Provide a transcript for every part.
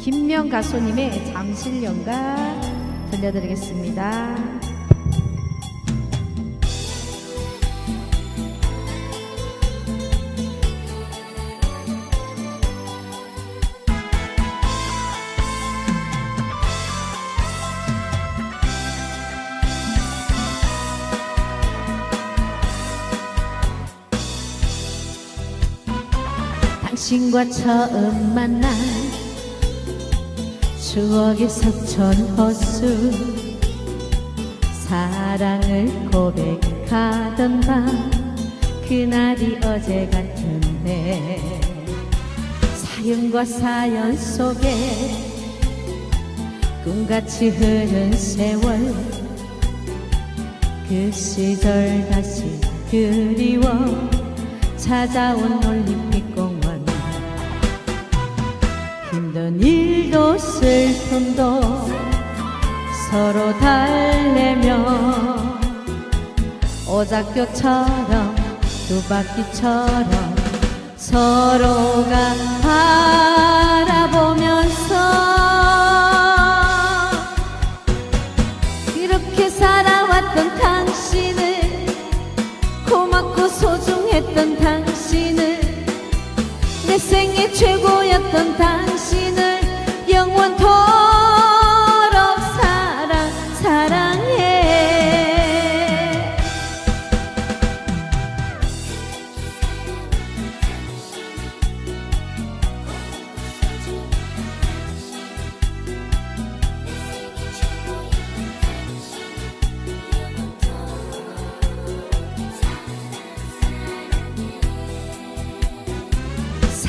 김명 가수님의 잠실연가 들려드리겠습니다. 당신과 처음 만난 추억의 석천 호수. 사랑을 고백하던 밤 그날이 어제 같은데. 사연과 사연 속에 꿈같이 흐른 세월. 그 시절 다시 그리워 찾아온 올림픽공원 힘든 일도 슬픔도 서로 달래며 오작교처럼 두 바퀴처럼 서로가 바라보면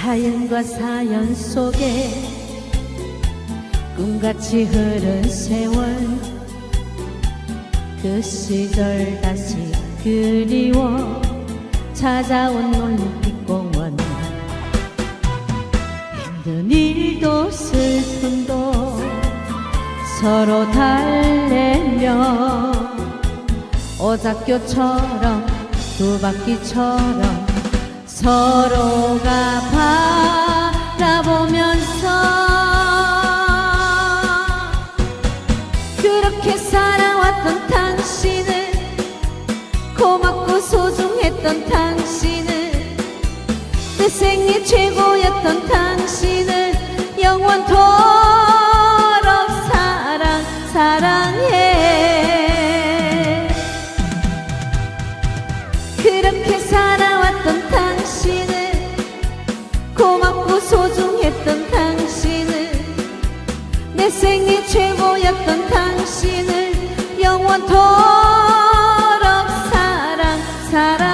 사연과 사연 속에 꿈같이 흐른 세월 그 시절 다시 그리워 찾아온 올림픽공원. 힘든 일도 슬픔도 서로 달래며 오작교처럼 두 바퀴처럼 서로가 바라보면서 그렇게 살아왔던 당신을 고맙고 소중했던 당신을 내 생애 최고였던 당신 인생이 최고였던 당신을 영원토록 사랑 사랑.